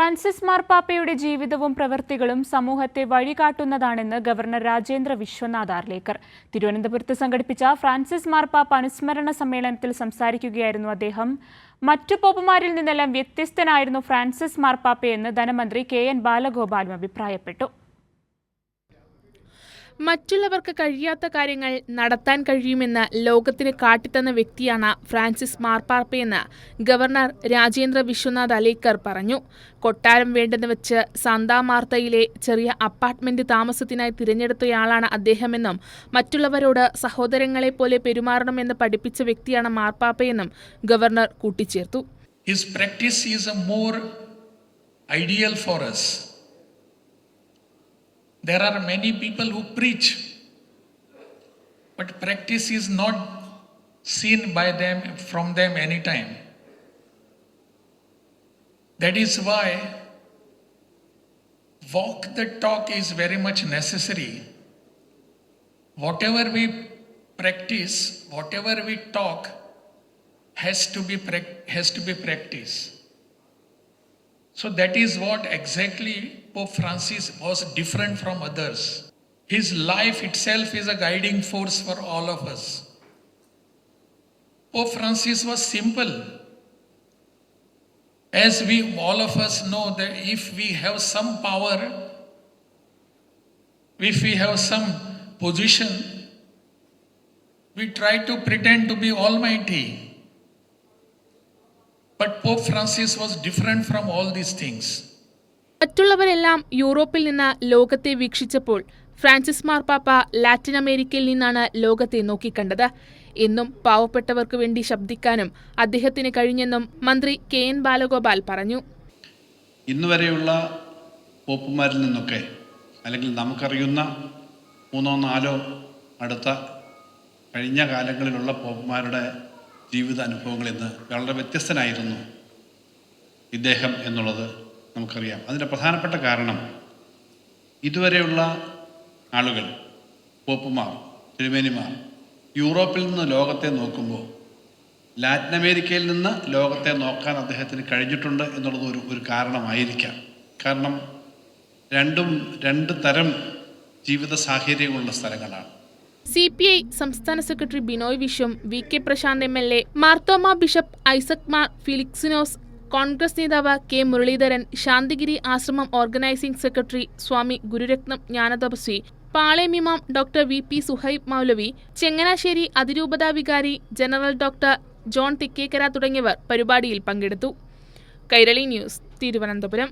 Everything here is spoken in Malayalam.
ഫ്രാൻസിസ് മാർപ്പാപ്പയുടെ ജീവിതവും പ്രവൃത്തികളും സമൂഹത്തെ വഴികാട്ടുന്നതാണെന്ന് ഗവർണർ രാജേന്ദ്ര വിശ്വനാഥ് ആർലേക്കർ. തിരുവനന്തപുരത്ത് സംഘടിപ്പിച്ച ഫ്രാൻസിസ് മാർപ്പാപ്പ അനുസ്മരണ സമ്മേളനത്തിൽ സംസാരിക്കുകയായിരുന്നു അദ്ദേഹം. മറ്റു പോപ്പുമാരിൽ നിന്നെല്ലാം വ്യത്യസ്തനായിരുന്നു ഫ്രാൻസിസ് മാർപ്പാപ്പയെന്ന് ധനമന്ത്രി കെ എൻ ബാലഗോപാലും അഭിപ്രായപ്പെട്ടു. മറ്റുള്ളവർക്ക് കഴിയാത്ത കാര്യങ്ങൾ നടത്താൻ കഴിയുമെന്ന് ലോകത്തിന് കാട്ടിത്തന്ന വ്യക്തിയാണ് ഫ്രാൻസിസ് മാർപ്പാർപ്പയെന്ന് ഗവർണർ രാജേന്ദ്ര വിശ്വനാഥ് അലേക്കർ പറഞ്ഞു കൊട്ടാരം വേണ്ടെന്ന് വെച്ച് സാന്താ മാർത്തയിലെ ചെറിയ അപ്പാർട്ട്മെന്റ് താമസത്തിനായി തിരഞ്ഞെടുത്തയാളാണ് അദ്ദേഹമെന്നും മറ്റുള്ളവരോട് സഹോദരങ്ങളെ പോലെ പെരുമാറണമെന്ന് പഠിപ്പിച്ച വ്യക്തിയാണ് മാർപ്പാപ്പയെന്നും ഗവർണർ കൂട്ടിച്ചേർത്തു His practice is a more ideal for us. There are many people who preach, but practice is not seen by them from them anytime. That is why walk the talk is very much necessary. Whatever we practice, whatever we talk, has to be has to be practiced. So that is what exactly Pope Francis was different from others. His life itself is a guiding force for all of us. Pope Francis was simple. As we all of us know that if we have some power, if we have some position, we try to pretend to be almighty. But Pope Francis was different from all these things. മറ്റുള്ളവരെല്ലാം യൂറോപ്പിൽ നിന്ന് ലോകത്തെ വീക്ഷിച്ചപ്പോൾ ഫ്രാൻസിസ് മാർപ്പാപ്പ ലാറ്റിൻ അമേരിക്കയിൽ നിന്നാണ് ലോകത്തെ നോക്കിക്കണ്ടത്. എന്നും പാവപ്പെട്ടവർക്ക് വേണ്ടി ശബ്ദിക്കാനും അദ്ദേഹത്തിന് കഴിഞ്ഞെന്നും മന്ത്രി കെ എൻ ബാലഗോപാൽ പറഞ്ഞു. ഇന്നുവരെയുള്ള പോപ്പുമാരിൽ നിന്നൊക്കെ അല്ലെങ്കിൽ നമുക്കറിയുന്ന മൂന്നോ നാലോ അടുത്ത കഴിഞ്ഞ കാലങ്ങളിലുള്ള പോപ്പുമാരുടെ ജീവിത അനുഭവങ്ങളിൽ നിന്ന് വളരെ വ്യത്യസ്തനായിരുന്നു ഇദ്ദേഹം എന്നുള്ളത്. നമുക്കറിയാം. അതിന്റെ പ്രധാനപ്പെട്ട കാരണം ഇതുവരെയുള്ള ആളുകൾ പോപ്പുമാർ തിരുമേനിമാർ യൂറോപ്പിൽ നിന്ന് ലോകത്തെ നോക്കുമ്പോൾ ലാറ്റിൻ അമേരിക്കയിൽ നിന്ന് ലോകത്തെ നോക്കാൻ അദ്ദേഹത്തിന് കഴിഞ്ഞിട്ടുണ്ട് എന്നുള്ളത് ഒരു ഒരു കാരണമായിരിക്കാം. കാരണം രണ്ടും രണ്ട് തരം ജീവിത സാഹചര്യങ്ങളുള്ള സ്ഥലങ്ങളാണ്. സി പി ഐ സംസ്ഥാന secretary Binoy Viswam V K Prasanth M L A Marthoma bishop Isaac Mar Philoxenos Congress നേതാവ് കെ മുരളീധരൻ ശാന്തിഗിരി ആശ്രമം organising secretary Swami Gururatnam Jnanathapaswi പാളയമിമാം doctor V P Suhaib Moulavi Changanassery അതിരൂപതാ വികാരി ജനറൽ ഡോക്ടർ ജോൺ തിക്കേക്കര തുടങ്ങിയവർ പരിപാടിയിൽ പങ്കെടുത്തു. കൈരളി ന്യൂസ് തിരുവനന്തപുരം.